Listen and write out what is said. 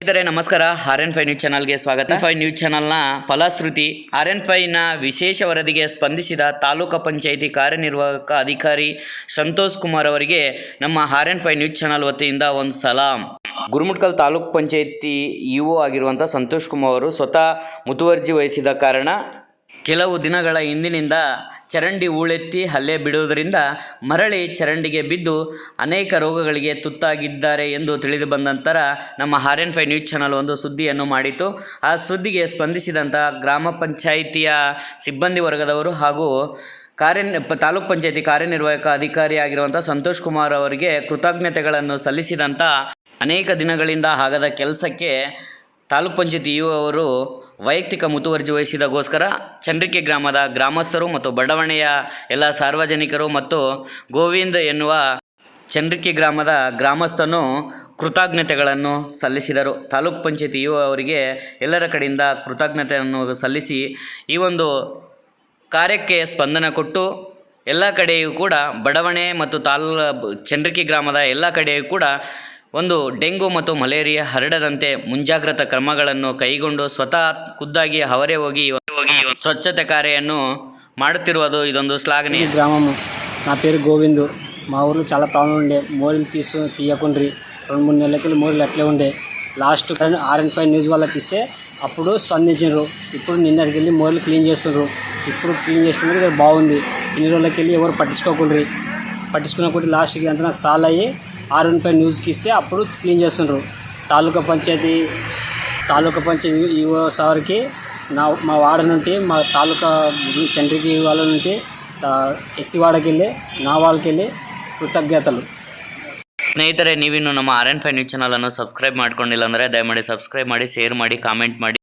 ಸ್ನೇಹಿತರೆ ನಮಸ್ಕಾರ. R N five news ಚಾನಲ್ಗೆ ಸ್ವಾಗತ. ಫೈ ನ್ಯೂಸ್ ಚಾನಲ್ನ ಫಲಶ್ರುತಿ ಆರ್ ಎನ್ ಫೈನ ವಿಶೇಷ ವರದಿಗೆ ಸ್ಪಂದಿಸಿದ ತಾಲೂಕು ಪಂಚಾಯಿತಿ ಕಾರ್ಯನಿರ್ವಾಹಕ ಅಧಿಕಾರಿ ಸಂತೋಷ್ ಕುಮಾರ್ ಅವರಿಗೆ ನಮ್ಮ R N five news channel ವತಿಯಿಂದ ಒಂದು ಸಲಾಂ. ಗುರುಮುಟ್ಕಲ್ ತಾಲೂಕ್ ಪಂಚಾಯಿತಿ ಇಒ ಆಗಿರುವಂಥ ಸಂತೋಷ್ ಕುಮಾರ್ ಅವರು ಸ್ವತಃ ಮುತುವರ್ಜಿ ವಹಿಸಿದ ಕಾರಣ ಕೆಲವು ದಿನಗಳ ಹಿಂದಿನಿಂದ ಚರಂಡಿ ಊಳೆತ್ತಿ ಹಲ್ಲೆ ಬಿಡುವುದರಿಂದ ಮರಳಿ ಚರಂಡಿಗೆ ಬಿದ್ದು ಅನೇಕ ರೋಗಗಳಿಗೆ ತುತ್ತಾಗಿದ್ದಾರೆ ಎಂದು ತಿಳಿದು ಬಂದ ನಂತರ ನಮ್ಮ R N five news channel ಒಂದು ಸುದ್ದಿಯನ್ನು ಮಾಡಿತು. ಆ ಸುದ್ದಿಗೆ ಸ್ಪಂದಿಸಿದಂಥ ಗ್ರಾಮ ಪಂಚಾಯಿತಿಯ ಸಿಬ್ಬಂದಿ ವರ್ಗದವರು ಹಾಗೂ ಕಾರ್ಯ ತಾಲೂಕು ಪಂಚಾಯಿತಿ ಕಾರ್ಯನಿರ್ವಾಹಕ ಅಧಿಕಾರಿಯಾಗಿರುವಂಥ ಸಂತೋಷ್ ಕುಮಾರ್ ಅವರಿಗೆ ಕೃತಜ್ಞತೆಗಳನ್ನು ಸಲ್ಲಿಸಿದಂಥ ಅನೇಕ ದಿನಗಳಿಂದ ಆಗದ ಕೆಲಸಕ್ಕೆ ತಾಲೂಕ್ ಪಂಚಾಯತಿ ಇವರು ವೈಯಕ್ತಿಕ ಮುತುವರ್ಜಿ ವಹಿಸಿದಗೋಸ್ಕರ ಚಂದ್ರಿಕೆ ಗ್ರಾಮದ ಗ್ರಾಮಸ್ಥರು ಮತ್ತು ಬಡಾವಣೆಯ ಎಲ್ಲ ಸಾರ್ವಜನಿಕರು ಮತ್ತು ಗೋವಿಂದ್ ಎನ್ನುವ ಚಂದ್ರಿಕೆ ಗ್ರಾಮದ ಗ್ರಾಮಸ್ಥನು ಕೃತಜ್ಞತೆಗಳನ್ನು ಸಲ್ಲಿಸಿದರು. ತಾಲೂಕ್ ಪಂಚಾಯತಿ ಇಒ ಅವರಿಗೆ ಎಲ್ಲರ ಕಡೆಯಿಂದ ಕೃತಜ್ಞತೆಯನ್ನು ಸಲ್ಲಿಸಿ ಈ ಒಂದು ಕಾರ್ಯಕ್ಕೆ ಸ್ಪಂದನ ಕೊಟ್ಟು ಎಲ್ಲ ಕಡೆಯೂ ಕೂಡ ಬಡಾವಣೆ ಮತ್ತು ತಾಲ್ ಚಂದ್ರಿಕೆ ಗ್ರಾಮದ ಎಲ್ಲ ಕಡೆಯೂ ಕೂಡ ಒಂದು ಡೆಂಗು ಮತ್ತು ಮಲೇರಿಯಾ ಹರಡದಂತೆ ಮುಂಜಾಗ್ರತಾ ಕ್ರಮಗಳನ್ನು ಕೈಗೊಂಡು ಸ್ವತಃ ಖುದ್ದಾಗಿ ಅವರೇ ಹೋಗಿ ಹೋಗಿ ಸ್ವಚ್ಛತೆ ಕಾರ್ಯವನ್ನು ಮಾಡುತ್ತಿರುವುದು ಇದೊಂದು ಶ್ಲಾಘನೀಯ ಗ್ರಾಮ నా పేరు గోవిందు మా ఊర్లో చాలా ప్రాబ్లం ఉండే మోరీలు తీసు తీయకుండ్రి రెండు మూడు నెలలకి మోరీలు అట్లే ఉండే last current R and five news వాళ్ళకి ఇస్తే అప్పుడు స్పందించారు ఇప్పుడు నిన్నటికి వెళ్ళి మోరీలు క్లీన్ చేస్తున్నారు ఇప్పుడు క్లీన్ చేస్తున్నారు ఇక్కడ బాగుంది ఇన్ని రోజులకి వెళ్ళి ఎవరు పట్టించుకోకుండ్రి పట్టించుకున్నప్పుడు లాస్ట్కి అంతా నాకు సాల్ అయ్యి ఆర్ అండ్ ఫైవ్ న్యూస్కి ఇస్తే అప్పుడు క్లీన్ చేస్తుండ్రు తాలూకా పంచాయతీ తాలూకా పంచాయతీ ఈఓ సార్కి నా మా వాడ నుండి మా తాలూకా చంద్రికి వాళ్ళ నుండి ఎస్సీ వాడకి వెళ్ళి నా వాళ్ళకి వెళ్ళి కృతజ్ఞతలు ಸ್ನೇಹಿತರೆ ನೀವಿನ್ನು ನಮ್ಮ ಆರ್ ಎನ್ ಫೈ ನ್ಯೂಸ್ ಚಾನಲನ್ನು ಸಬ್ಸ್ಕ್ರೈಬ್ ಮಾಡ್ಕೊಂಡಿಲ್ಲ ಅಂದರೆ ದಯಮಾಡಿ ಸಬ್ಸ್ಕ್ರೈಬ್ ಮಾಡಿ ಶೇರ್ ಮಾಡಿ ಕಾಮೆಂಟ್ ಮಾಡಿ